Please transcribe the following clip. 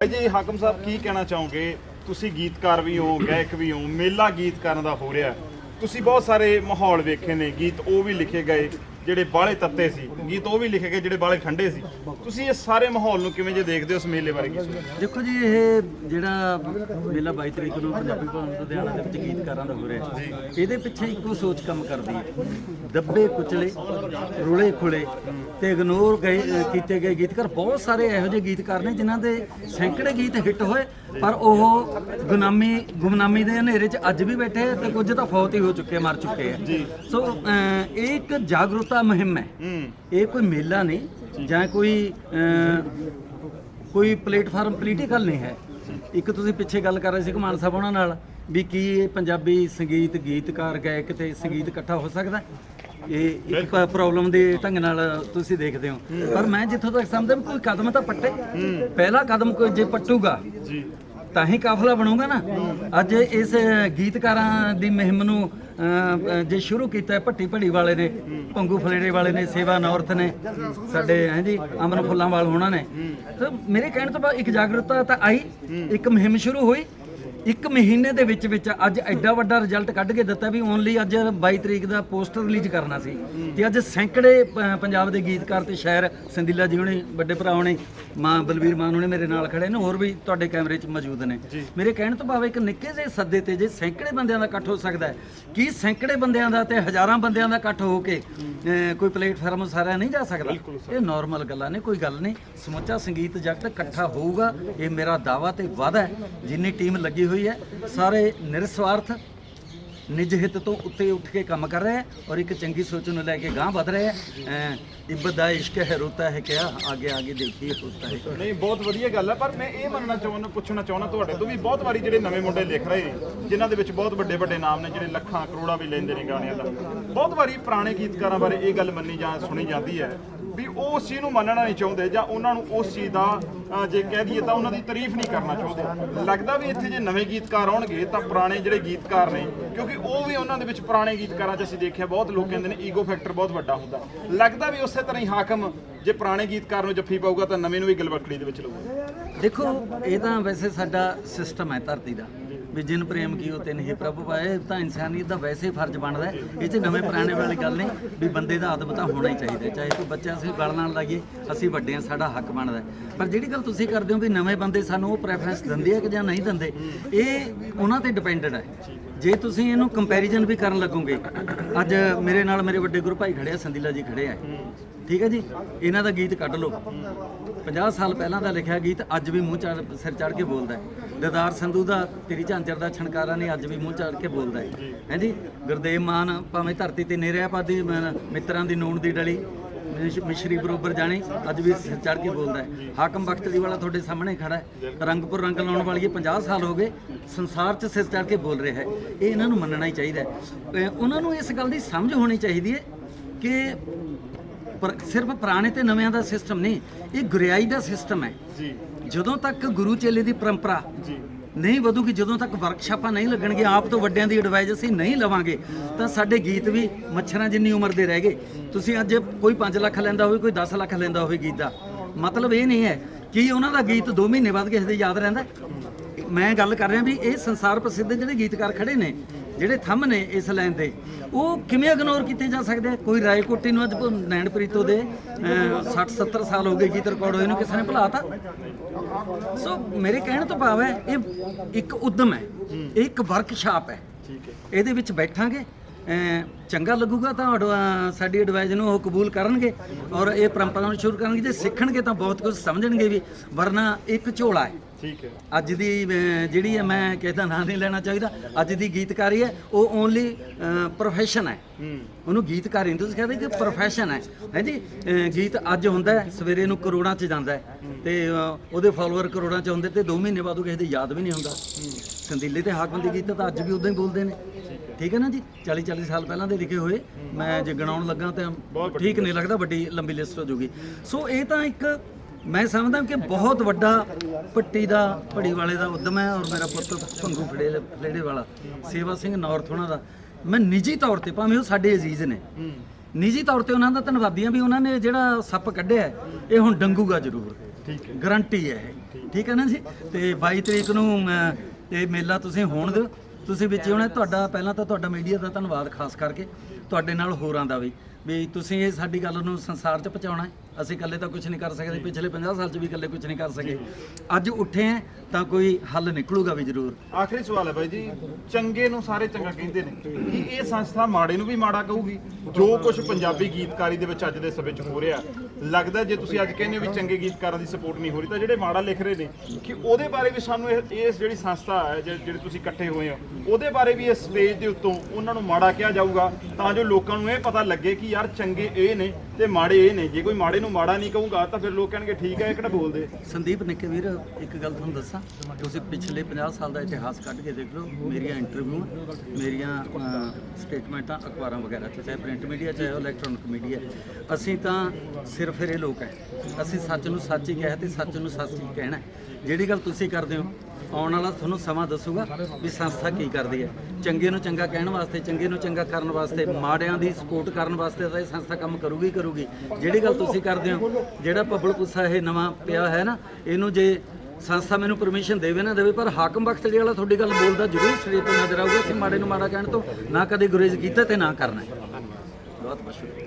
ਭਾਈ ਜੀ, ਹਾਕਮ ਸਾਹਿਬ, ਕੀ ਕਹਿਣਾ ਚਾਹੋਗੇ? ਤੁਸੀਂ ਗੀਤਕਾਰ ਵੀ ਹੋ, ਗਾਇਕ ਵੀ ਹੋ, ਮੇਲਾ ਗੀਤਕਾਰਾਂ ਦਾ ਹੋ ਰਿਹਾ। ਤੁਸੀਂ ਬਹੁਤ ਸਾਰੇ ਮਾਹੌਲ ਵੇਖੇ ਨੇ, ਗੀਤ ਉਹ ਵੀ ਲਿਖੇ ਗਏ। ਜਿਹੜੇ ਬਾਲੇ ਤੱਤੇ ਸੀ ਗੀਤ ਉਹ ਵੀ ਲਿਖੇ ਗਏ ਜਿਹੜੇ ਬਾਲੇ ਠੰਡੇ ਸੀ। ਤੁਸੀਂ ਇਹ ਸਾਰੇ ਮਾਹੌਲ ਨੂੰ ਕਿਵੇਂ ਜੇ ਦੇਖਦੇ ਹੋ ਉਸ ਮੇਲੇ ਬਾਰੇ ਕੀ ਸੋਚਦੇ? ਦੇਖੋ ਜੀ ਇਹ ਜਿਹੜਾ ਮੇਲਾ 22 ਤਰੀਕ ਨੂੰ ਪੰਜਾਬੀ ਭਵਨ ਲੁਧਿਆਣਾ ਦੇ ਵਿੱਚ ਗੀਤਕਾਰਾਂ ਦਾ ਹੋ ਰਿਹਾ ਇਹਦੇ ਪਿੱਛੇ ਇੱਕੋ ਸੋਚ ਕੰਮ ਕਰਦੀ ਹੈ। ਦੱਬੇ ਕੁਚਲੇ ਰੁਲੇ ਖੁਲੇ ਤੇ ਇਗਨੋਰ ਕੀਤੇ ਗਏ ਗੀਤਕਾਰ। ਬਹੁਤ ਸਾਰੇ ਇਹੋ ਜਿਹੇ ਗੀਤਕਾਰ ਨੇ ਜਿਨ੍ਹਾਂ ਦੇ ਸੈਂਕੜੇ ਗੀਤ ਹਿੱਟ ਹੋਏ ਪਰ ਉਹ ਗੁਨਾਮੀ ਗੁਮਨਾਮੀ ਦੇ ਹਨੇਰੇ 'ਚ ਅੱਜ ਵੀ ਬੈਠੇ ਤੇ ਕੁਝ ਤਾਂ ਫੌਤ ਹੀ ਹੋ ਚੁੱਕੇ ਮਰ ਚੁੱਕੇ ਆ ਸੋ ਇਹ ਇੱਕ ਜਾਗਰੂਕਤਾ ਮੁਹਿੰਮ ਹੈ। ਇਹ ਕੋਈ ਮੇਲਾ ਨਹੀਂ ਜਾਂ ਕੋਈ ਕੋਈ ਪਲੇਟਫਾਰਮ ਪੋਲੀਟੀਕਲ ਨਹੀਂ ਹੈ। ਇੱਕ ਤੁਸੀਂ ਪਿੱਛੇ ਗੱਲ ਕਰ ਰਹੇ ਸੀ ਘਮਾਨ ਸਾਹਿਬ ਉਹਨਾਂ ਨਾਲ ਵੀ ਕੀ ਇਹ ਪੰਜਾਬੀ ਸੰਗੀਤ ਗੀਤਕਾਰ ਗਾਇਕ ਤੇ ਸੰਗੀਤ ਇਕੱਠਾ ਹੋ ਸਕਦਾ? ਇਹ ਇੱਕ ਪ੍ਰੋਬਲਮ ਦੇ ਢੰਗ ਨਾਲ ਤੁਸੀਂ ਦੇਖਦੇ ਹੋ। ਪਰ ਮੈਂ ਜਿੱਥੋਂ ਤੱਕ ਸਮਝਦਾ ਕੋਈ ਕਦਮ ਤਾਂ ਪੱਟੇ। ਪਹਿਲਾ ਕਦਮ ਕੋਈ ਜੇ ਪੱਟੂਗਾ ਜੀ। ਤਾਂ ਹੀ ਕਾਫਲਾ ਬਣੂਗਾ ਨਾ। ਅੱਜ ਇਸ ਗੀਤਕਾਰਾਂ ਦੀ ਮੁਹਿੰਮ ਨੂੰ ਜੇ ਸ਼ੁਰੂ ਕੀਤਾ ਭੱਟੀ ਭੜੀ ਵਾਲੇ ਨੇ ਪੰਗੂ ਫਲੇੜੇ ਵਾਲੇ ਨੇ ਸੇਵਾ ਨਾਰਥ ਨੇ ਸਾਡੇ ਹੈ ਜੀ ਅਮਨ ਫੁੱਲਾਂ ਵਾਲ ਹੋਣਾ ਨੇ। ਤਾਂ ਮੇਰੇ ਕਹਿਣ ਤੋਂ ਬਾਅਦ ਇੱਕ ਜਾਗਰੂਕਤਾ ਤਾਂ ਆਈ। ਇੱਕ ਮੁਹਿੰਮ ਸ਼ੁਰੂ ਹੋਈ। ਇੱਕ ਮਹੀਨੇ ਦੇ ਵਿੱਚ ਵਿੱਚ ਅੱਜ ਐਡਾ ਵੱਡਾ ਰਿਜ਼ਲਟ ਕੱਢ ਕੇ ਦਿੱਤਾ ਵੀ ਓਨਲੀ ਅੱਜ 22 ਤਰੀਕ ਦਾ ਪੋਸਟਰ ਰਿਲੀਜ਼ ਕਰਨਾ ਸੀ। ਤੇ ਅੱਜ ਸੈਂਕੜੇ ਪ- ਪੰਜਾਬ ਦੇ ਗੀਤਕਾਰ ਤੇ ਸ਼ਾਇਰ ਸੰਦੀਲਾ ਜੀ ਹੁਣੇ ਵੱਡੇ ਭਰਾ ਹੁਣੇ ਮਾਂ ਬਲਵੀਰ ਮਾਨ ਹੁਣੇ ਮੇਰੇ ਨਾਲ ਖੜੇ ਨੇ ਹੋਰ ਵੀ ਤੁਹਾਡੇ ਕੈਮਰੇ 'ਚ ਮੌਜੂਦ ਨੇ। ਮੇਰੇ ਕਹਿਣ ਤੋਂ ਭਾਵ ਇੱਕ ਨਿੱਕੇ ਜਿਹੇ ਸੱਦੇ ਤੇ ਜੇ ਸੈਂਕੜੇ ਬੰਦਿਆਂ ਦਾ ਇਕੱਠ ਹੋ ਸਕਦਾ ਹੈ ਕੀ ਸੈਂਕੜੇ ਬੰਦਿਆਂ ਦਾ ਤੇ ਹਜ਼ਾਰਾਂ ਬੰਦਿਆਂ ਦਾ ਇਕੱਠ ਹੋ ਕੇ ਅਹ, ਕੋਈ ਪਲੇਟਫਾਰਮ ਸਾਰਾ ਨਹੀਂ ਜਾ ਸਕਦਾ? ਇਹ ਨਾਰਮਲ ਗੱਲਾਂ ਨੇ ਕੋਈ ਗੱਲ ਨਹੀਂ। ਸਮੁੱਚਾ ਸੰਗੀਤ ਜਗਤ ਇਕੱਠਾ ਹੋਊਗਾ ਇਹ ਮੇਰਾ ਦਾਵਾ ਤੇ ਵਾਅਦਾ ਹੈ। ਜਿੰਨੀ ਟੀਮ ਲੱਗੀ ਹੋਈ ਹੈ। ਸਾਰੇ ਨਿਰਸਵਾਰਥ ਨਿਜ ਹਿੱਤ ਤੋਂ ਉੱਤੇ ਉੱਠ ਕੇ ਕੰਮ ਕਰ ਰਹੇ ਹੈ ਔਰ ਇੱਕ ਚੰਗੀ ਸੋਚ ਨੂੰ ਲੈ ਕੇ ਗਾਂਹ ਵਧ ਰਹੇ ਹੈ। ਅਹ, ਦਾ ਇਸ਼ਕ ਹੈ ਰੋਤਾ ਹੈ ਕਿਆ? ਆਗੇ ਆਗੇ ਦੇਖੀਏ ਹੋਤਾ ਹੈ ਨਹੀਂ ਬਹੁਤ ਵਧੀਆ ਗੱਲ ਹੈ ਪਰ ਮੈਂ ਇਹ ਮੰਨਣਾ ਚਾਹੁੰਦਾ ਪੁੱਛਣਾ ਚਾਹੁੰਦਾ ਤੁਹਾਡੇ ਤੋਂ ਵੀ ਬਹੁਤ ਵਾਰੀ ਜਿਹੜੇ ਨਵੇਂ ਮੁੰਡੇ ਲਿਖ ਰਹੇ ਨੇ ਜਿਨ੍ਹਾਂ ਦੇ ਵਿੱਚ ਬਹੁਤ ਵੱਡੇ ਵੱਡੇ ਨਾਮ ਨੇ ਜਿਹੜੇ ਲੱਖਾਂ ਕਰੋੜਾਂ ਵੀ ਲੈਂਦੇ ਨੇ ਗਾਣਿਆਂ ਦਾ। ਬਹੁਤ ਵਾਰੀ ਪੁਰਾਣੇ ਗੀਤਕਾਰਾਂ ਬਾਰੇ ਇਹ ਗੱਲ ਮੰਨੀ ਜਾਂ ਸੁਣੀ ਜਾਂਦੀ ਹੈ ਵੀ ਉਹ ਉਸ ਚੀਜ਼ ਨੂੰ ਮੰਨਣਾ ਨਹੀਂ ਚਾਹੁੰਦੇ ਜਾਂ ਉਹਨਾਂ ਨੂੰ ਉਸ ਚੀਜ਼ ਦਾ ਜੇ ਕਹਿ ਦਈਏ ਤਾਂ ਉਹਨਾਂ ਦੀ ਤਾਰੀਫ ਨਹੀਂ ਕਰਨਾ ਚਾਹੁੰਦੇ। ਲੱਗਦਾ ਵੀ ਇੱਥੇ ਜੇ ਨਵੇਂ ਗੀਤਕਾਰ ਆਉਣਗੇ ਤਾਂ ਪੁਰਾਣੇ ਜਿਹੜੇ ਗੀਤਕਾਰ ਨੇ, ਕਿਉਂਕਿ ਉਹ ਵੀ ਉਹਨਾਂ ਦੇ ਵਿੱਚ ਪੁਰਾਣੇ ਗੀਤਕਾਰਾਂ 'ਚ ਅਸੀਂ ਦੇਖਿਆ ਬਹੁਤ ਲੋਕ ਕਹਿੰਦੇ ਨੇ ਈਗੋ ਫੈਕਟਰ ਬਹੁਤ ਵੱਡਾ ਹੁੰਦਾ। ਲੱਗਦਾ ਵੀ ਉਸੇ ਤਰ੍ਹਾਂ ਹੀ ਹਾਕਮ ਜੇ ਪੁਰਾਣੇ ਗੀਤਕਾਰ ਨੂੰ ਜੱਫੀ ਪਾਊਗਾ ਤਾਂ ਨਵੇਂ ਨੂੰ ਵੀ ਗਲਵਕੜੀ ਦੇ ਵਿੱਚ ਲਊਗਾ। ਦੇਖੋ, ਇਹ ਤਾਂ ਵੈਸੇ ਸਾਡਾ ਸਿਸਟਮ ਹੈ ਧਰਤੀ ਦਾ। ਵੀ ਜਿਨ ਪ੍ਰੇਮ ਕੀਓ ਤਿਨ ਹੀ ਪ੍ਰਭੂ ਪਾਏ, ਤਾਂ ਇਨਸਾਨੀਅਤ ਦਾ ਵੈਸੇ ਫਰਜ਼ ਬਣਦਾ ਇਹ 'ਚ ਨਵੇਂ ਪੁਰਾਣੇ ਵਾਲੀ ਗੱਲ ਨਹੀਂ ਵੀ ਬੰਦੇ ਦਾ ਆਦਮ ਤਾਂ ਹੋਣਾ ਹੀ ਚਾਹੀਦਾ ਚਾਹੇ ਕੋਈ ਬੱਚਾ ਅਸੀਂ ਗਲ ਨਾਲ ਲਾਈਏ, ਅਸੀਂ ਵੱਡੇ ਹਾਂ, ਸਾਡਾ ਹੱਕ ਬਣਦਾ ਪਰ ਜਿਹੜੀ ਗੱਲ ਤੁਸੀਂ ਕਰਦੇ ਹੋ ਵੀ ਨਵੇਂ ਬੰਦੇ ਸਾਨੂੰ ਉਹ ਪ੍ਰੈਫਰੈਂਸ ਦਿੰਦੇ ਆ ਕਿ ਜਾਂ ਨਹੀਂ ਦਿੰਦੇ, ਇਹ ਉਹਨਾਂ ਤੇ ਡਿਪੈਂਡਡ ਹੈ। ਜੇ ਤੁਸੀਂ ਇਹਨੂੰ ਕੰਪੈਰੀਜ਼ਨ ਵੀ ਕਰਨ ਲੱਗੋਗੇ, ਅੱਜ ਮੇਰੇ ਨਾਲ ਮੇਰੇ ਵੱਡੇ ਗੁਰੂ ਭਾਈ ਖੜੇ ਆ, ਸੰਦੀਲਾ ਜੀ ਖੜੇ ਆ। ਠੀਕ ਹੈ ਜੀ? ਇਹਨਾਂ ਦਾ ਗੀਤ ਕੱਢ ਲਓ। 50 ਸਾਲ ਪਹਿਲਾਂ ਦਾ ਲਿਖਿਆ ਗੀਤ ਅੱਜ ਵੀ ਮੂੰਹ ਚੜ, ਸਿਰ ਚੜ ਕੇ ਬੋਲਦਾ ਹੈ। ਦਦਾਰ ਸੰਧੂ ਦਾ, ਤੇਰੀ ਝਾਂਜਰ ਦਾ ਛਣਕਾਰਾ ਨੇ ਅੱਜ ਵੀ ਮੂੰਹ ਚੜ ਕੇ ਬੋਲਦਾ ਹੈ। ਹੈਂਜੀ ਗੁਰਦੇਵ ਮਾਨ ਭਾਵੇਂ ਧਰਤੀ ਤੇ ਨੇਰਿਆ ਪਾਦੀ ਮਿੱਤਰਾਂ ਦੀ ਨੂਣ ਦੀ ਡਲੀ। ਮਿਸ਼ਰੀ ਬਰੋਬਰ ਜਾਣੀ ਅੱਜ ਵੀ ਸਿਰ ਚੜ ਕੇ ਬੋਲਦਾ ਹੈ। ਹਾਕਮ ਬਖਤਲੀ ਵਾਲਾ ਤੁਹਾਡੇ ਸਾਹਮਣੇ ਖੜਾ ਹੈ। ਰੰਗਪੁਰ ਰੰਗ ਲਾਉਣ ਵਾਲੀ ਇਹ 50 ਸਾਲ ਹੋ ਗਏ ਸੰਸਾਰ 'ਚ ਸਿਰ ਚੜ ਕੇ ਬੋਲ ਰਿਹਾ ਹੈ। ਇਹ ਇਹਨਾਂ ਨੂੰ ਮੰਨਣਾ ਹੀ ਚਾਹੀਦਾ ਹੈ। ਉਹਨਾਂ ਨੂੰ ਇਸ ਗੱਲ ਦੀ ਸਮਝ ਹੋਣੀ ਚਾਹੀਦੀ ਹੈ ਕਿ ਪਰ ਸਿਰਫ ਪੁਰਾਣੇ ਤੇ ਨਵਿਆਂ ਦਾ ਸਿਸਟਮ ਨਹੀਂ ਇਹ ਗੁਰਿਆਈ ਦਾ ਸਿਸਟਮ ਹੈ। ਜੀ। ਜਦੋਂ ਤੱਕ ਗੁਰੂ ਚੇਲੇ ਦੀ ਪਰੰਪਰਾ ਜੀ। ਨਹੀਂ ਵਧੂਗੀ ਜਦੋਂ ਤੱਕ ਵਰਕਸ਼ਾਪਾਂ ਨਹੀਂ ਲੱਗਣਗੀਆਂ, ਆਪ ਤੋਂ ਵੱਡਿਆਂ ਦੀ ਐਡਵਾਈਸ ਅਸੀਂ ਨਹੀਂ ਲਵਾਂਗੇ, ਤਾਂ ਸਾਡੇ ਗੀਤ ਵੀ ਮੱਛਰਾਂ ਜਿੰਨੀ ਉਮਰ ਦੇ ਰਹਿ ਗਏ। ਤੁਸੀਂ ਅੱਜ ਕੋਈ 5 ਲੱਖ ਲੈਂਦਾ ਹੋਵੇ, ਕੋਈ 10 ਲੱਖ ਲੈਂਦਾ ਹੋਵੇ ਗੀਤ ਦਾ। ਮਤਲਬ ਇਹ ਨਹੀਂ ਹੈ ਕਿ ਉਹਨਾਂ ਦਾ ਗੀਤ 2 ਮਹੀਨੇ ਬਾਅਦ ਕਿਸੇ ਦੇ ਯਾਦ ਰਹਿੰਦਾ। ਮੈਂ ਗੱਲ ਕਰ ਰਿਹਾ ਵੀ ਇਹ ਸੰਸਾਰ ਪ੍ਰਸਿੱਧ ਜਿਹੜੇ ਗੀਤਕਾਰ ਖੜੇ ਨੇ ਜਿਹੜੇ ਥੰਮ ਨੇ ਇਸ ਲਾਈਨ ਦੇ ਉਹ ਕਿਵੇਂ ਇਗਨੋਰ ਕੀਤੇ ਜਾ ਸਕਦੇ ਆ? ਕੋਈ ਰਾਏ ਕੋਟੀ ਨੂੰ ਅੱਜ ਭ- ਨੈਣ ਪ੍ਰੀਤੋ ਦੇ 60 70 ਸਾਲ ਹੋ ਗਏ ਗੀਤ ਰਿਕਾਰਡ ਹੋਏ ਨੂੰ ਕਿਸੇ ਨੇ ਭੁਲਾਤਾ? ਸੋ ਮੇਰੇ ਕਹਿਣ ਤੋਂ ਭਾਵ ਹੈ ਇਹ ਇੱਕ ਉਦਮ ਹੈ ਇਹ ਇੱਕ ਵਰਕਸ਼ਾਪ ਹੈ। ਠੀਕ ਹੈ। ਇਹਦੇ ਵਿੱਚ ਬੈਠਾਂਗੇ ਚੰਗਾ ਲੱਗੂਗਾ ਤਾਂ ਸਾਡੀ ਐਡਵਾਈਸ ਨੂੰ ਉਹ ਕਬੂਲ ਕਰਨਗੇ ਔਰ ਇਹ ਪਰੰਪਰਾ ਨੂੰ ਸ਼ੁਰੂ ਕਰਨਗੇ ਜੇ ਸਿੱਖਣਗੇ ਤਾਂ ਬਹੁਤ ਕੁਝ ਸਮਝਣਗੇ ਵੀ ਵਰਨਾ ਇੱਕ ਝੋਲਾ ਹੈ। ਠੀਕ ਹੈ। ਅੱਜ ਦੀ ਜਿਹੜੀ ਹੈ ਮੈਂ ਕਿਸੇ ਦਾ ਨਾਂ ਨਹੀਂ ਲੈਣਾ ਚਾਹੀਦਾ ਅੱਜ ਦੀ ਗੀਤਕਾਰੀ ਹੈ ਉਹ ਓਨਲੀ ਪ੍ਰੋਫੈਸ਼ਨ ਹੈ। ਉਹਨੂੰ ਗੀਤਕਾਰੀ ਨਹੀਂ ਤੁਸੀਂ ਕਹਿੰਦੇ ਕਿ ਪ੍ਰੋਫੈਸ਼ਨ ਹੈ। ਹੈਂਜੀ ਗੀਤ ਅੱਜ ਹੁੰਦਾ ਹੈ ਸਵੇਰੇ ਨੂੰ ਕਰੋੜਾਂ ਚ ਜਾਂਦਾ ਹੈ। ਤੇ ਉਹਦੇ ਫਾਲੋਅਰ ਕਰੋੜਾਂ ਚ ਹੁੰਦੇ ਤੇ 2 ਮਹੀਨੇ ਬਾਅਦ ਉਹ ਕਿਸੇ ਦੇ ਯਾਦ ਵੀ ਨਹੀਂ ਹੁੰਦਾ। ਸੰਦੀਲੇ ਤੇ ਹਾਕਮ ਦੇ ਗੀਤ ਤਾਂ ਅੱਜ ਵੀ ਉਦਾਂ ਹੀ ਬੋਲਦੇ ਨੇ। ਠੀਕ ਹੈ ਨਾ ਜੀ? 40 40 ਸਾਲ ਪਹਿਲਾਂ ਦੇ ਲਿਖੇ ਹੋਏ। ਮੈਂ ਜੇ ਗਣਾਉਣ ਲੱਗਾ ਤਾਂ ਠੀਕ ਨਹੀਂ ਲੱਗਦਾ ਵੱਡੀ ਲੰਬੀ ਲਿਸਟ ਹੋ ਜੂਗੀ। ਸੋ ਇਹ ਤਾਂ ਇੱਕ ਮੈਂ ਸਮਝਦਾ ਕਿ ਬਹੁਤ ਵੱਡਾ ਪੱਟੀ ਦਾ ਪੜੀ ਵਾਲੇ ਦਾ ਉਦਮ ਹੈ ਔਰ ਮੇਰਾ ਪੁੱਤ ਭੰਗੂ ਫੜੇ ਫਲੇੜੇ ਵਾਲਾ ਸੇਵਾ ਸਿੰਘ ਨੌਰਥ ਉਹਨਾਂ ਦਾ। ਮੈਂ ਨਿੱਜੀ ਤੌਰ ਤੇ ਭਾਵੇਂ ਉਹ ਸਾਡੇ ਅਜ਼ੀਜ਼ ਨੇ ਨਿੱਜੀ ਤੌਰ ਤੇ ਉਹਨਾਂ ਦਾ ਧੰਨਵਾਦੀ ਹਾਂ ਵੀ ਉਹਨਾਂ ਨੇ ਜਿਹੜਾ ਸੱਪ ਕੱਢਿਆ ਇਹ ਹੁਣ ਡੰਗੂਗਾ ਜ਼ਰੂਰ। ਠੀਕ ਹੈ। ਗਰੰਟੀ ਹੈ ਇਹ। ਠੀਕ ਹੈ ਨਾ ਜੀ? ਤੇ 22 ਤਰੀਕ ਨੂੰ ਇਹ ਮੇਲਾ ਤੁਸੀਂ ਹੋਣ ਦਿਓ। ਤੁਸੀਂ ਵਿੱਚ ਹੋਣਾ ਤੁਹਾਡਾ ਪਹਿਲਾਂ ਤਾਂ ਤੁਹਾਡਾ ਮੀਡੀਆ ਦਾ ਧੰਨਵਾਦ ਖਾਸ ਕਰਕੇ ਤੁਹਾਡੇ ਨਾਲ ਹੋਰਾਂ ਦਾ ਵੀ ਵੀ ਤੁਸੀਂ ਇਹ ਸਾਡੀ ਗੱਲ ਨੂੰ ਸੰਸਾਰ 'ਚ ਪਹੁੰਚਾਉਣਾ ਹੈ। ਅਸੀਂ ਇਕੱਲੇ ਤਾਂ ਕੁਝ ਨਹੀਂ ਕਰ ਸਕਦੇ ਪਿਛਲੇ 50 ਸਾਲ 'ਚ ਵੀ ਇਕੱਲੇ ਕੁਝ ਨਹੀਂ ਕਰ ਸਕੇ। ਅੱਜ ਉੱਠੇ ਹੈ ਤਾਂ ਕੋਈ ਹੱਲ ਨਿਕਲੂਗਾ ਵੀ ਜ਼ਰੂਰ। ਆਖਰੀ ਸਵਾਲ ਹੈ ਬਾਈ ਜੀ ਚੰਗੇ ਨੂੰ ਸਾਰੇ ਚੰਗਾ ਕਹਿੰਦੇ ਨੇ। ਕੀ ਇਹ ਸੰਸਥਾ ਮਾੜੇ ਨੂੰ ਵੀ ਮਾੜਾ ਕਹੂਗੀ? ਜੋ ਕੁਝ ਪੰਜਾਬੀ ਗੀਤਕਾਰੀ ਦੇ ਵਿੱਚ ਅੱਜ ਦੇ ਸਮੇਂ 'ਚ ਹੋ ਰਿਹਾ ਲੱਗਦਾ ਜੇ ਤੁਸੀਂ ਅੱਜ ਕਹਿੰਦੇ ਹੋ ਵੀ ਚੰਗੇ ਗੀਤਕਾਰਾਂ ਦੀ ਸਪੋਰਟ ਨਹੀਂ ਹੋ ਰਹੀ ਤਾਂ ਜਿਹੜੇ ਮਾੜਾ ਲਿਖ ਰਹੇ ਨੇ ਕਿ ਉਹਦੇ ਬਾਰੇ ਵੀ ਸਾਨੂੰ ਇਹ ਇਸ ਜਿਹੜੀ ਸੰਸਥਾ ਹੈ ਜਿਹ- ਜਿਹੜੀ ਤੁਸੀਂ ਇਕੱਠੇ ਹੋਏ ਹੋ ਉਹਦੇ ਬਾਰੇ ਵੀ ਇਸ ਸਟੇਜ ਦੇ ਉੱਤੋਂ ਉਹਨਾਂ ਨੂੰ ਮਾੜਾ ਕਿਹਾ ਜਾਊਗਾ ਤਾਂ ਜੋ ਲੋਕਾਂ ਨੂੰ ਇਹ ਪਤਾ ਲੱਗੇ ਕਿ ਯਾਰ ਚੰਗੇ ਇਹ ਨੇ ਤੇ ਮਾੜੇ ਇਹ ਨੇ, ਜੇ ਕੋਈ ਮਾੜੇ ਨੂੰ ਮਾੜਾ ਨਹੀਂ ਕਹੂੰਗਾ ਤਾਂ ਫਿਰ ਲੋਕ ਕਹਿਣਗੇ, ਠੀਕ ਹੈ, ਇਹ ਕਿਹੜਾ ਬੋਲਦੇ? ਸੰਦੀਪ ਨਿੱਕੇ ਵੀਰ, ਇੱਕ ਗੱਲ ਤੁਹਾਨੂੰ ਦੱਸਾਂ। ਤੁਸੀਂ ਪਿਛਲੇ 50 ਸਾਲ ਦਾ ਇਤਿਹਾਸ ਕੱਢ ਕੇ ਦੇਖ ਲਓ, ਮੇਰੀਆਂ ਇੰਟਰਵਿਊ ਮੇਰੀਆਂ ਸਟੇਟਮੈਂਟਾਂ ਅਖਬਾਰਾਂ ਵਗੈਰਾ 'ਚ, ਚਾਹੇ ਪ੍ਰਿੰਟ ਮੀਡੀਆ ਚਾਹੇ ਇਲੈਕਟ੍ਰੋਨਿਕ ਮੀਡੀਆ ਅਸੀਂ ਤਾਂ ਸਿਰਫ ਇਹ ਲੋਕ ਹੈ ਅਸੀਂ ਸੱਚ ਨੂੰ ਸੱਚ ਹੀ ਕਹਿ ਤੇ ਸੱਚ ਨੂੰ ਸੱਚ ਹੀ ਕਹਿਣਾ ਜਿਹੜੀ ਗੱਲ ਤੁਸੀਂ ਕਰਦੇ ਹੋ ਆਉਣ ਵਾਲਾ ਤੁਹਾਨੂੰ ਸਮਾਂ ਦੱਸੂਗਾ ਵੀ ਸੰਸਥਾ ਕੀ ਕਰਦੀ ਹੈ। ਚੰਗੇ ਨੂੰ ਚੰਗਾ ਕਹਿਣ ਵਾਸਤੇ, ਚੰਗੇ ਨੂੰ ਚੰਗਾ ਕਰਨ ਵਾਸਤੇ, ਮਾੜਿਆਂ ਦੀ ਸਪੋਰਟ ਕਰਨ ਵਾਸਤੇ ਤਾਂ ਇਹ ਸੰਸਥਾ ਕੰਮ ਕਰੂਗੀ ਕਰੂਗੀ। ਜਿਹੜੀ ਗੱਲ ਤੁਸੀਂ ਕਰਦੇ ਹੋ, ਜਿਹੜਾ ਪਬਲਿਕ ਗੁੱਸਾ ਇਹ ਨਵਾਂ ਪਿਆ ਹੈ ਨਾ, ਇਹਨੂੰ ਜੇ ਸੰਸਥਾ ਮੈਨੂੰ ਪਰਮਿਸ਼ਨ ਦੇਵੇ ਨਾ, ਦੇਵੇ, ਪਰ ਹਾਕਮ ਬਖਤੜੀ ਵਾਲਾ ਤੁਹਾਡੀ ਗੱਲ ਬੋਲਦਾ ਜ਼ਰੂਰ ਸਰੀਰ ਤੇ ਨਜ਼ਰ ਆਊਗਾ, ਅਸੀਂ ਮਾੜੇ ਨੂੰ ਮਾੜਾ ਕਹਿਣ ਤੋਂ ਨਾ ਕਦੇ ਗੁਰੇਜ਼ ਕੀਤਾ ਤੇ ਨਾ ਕਰਨਾ ਬਹੁਤ ਬਹੁਤ ਸ਼ੁਕਰੀਆ।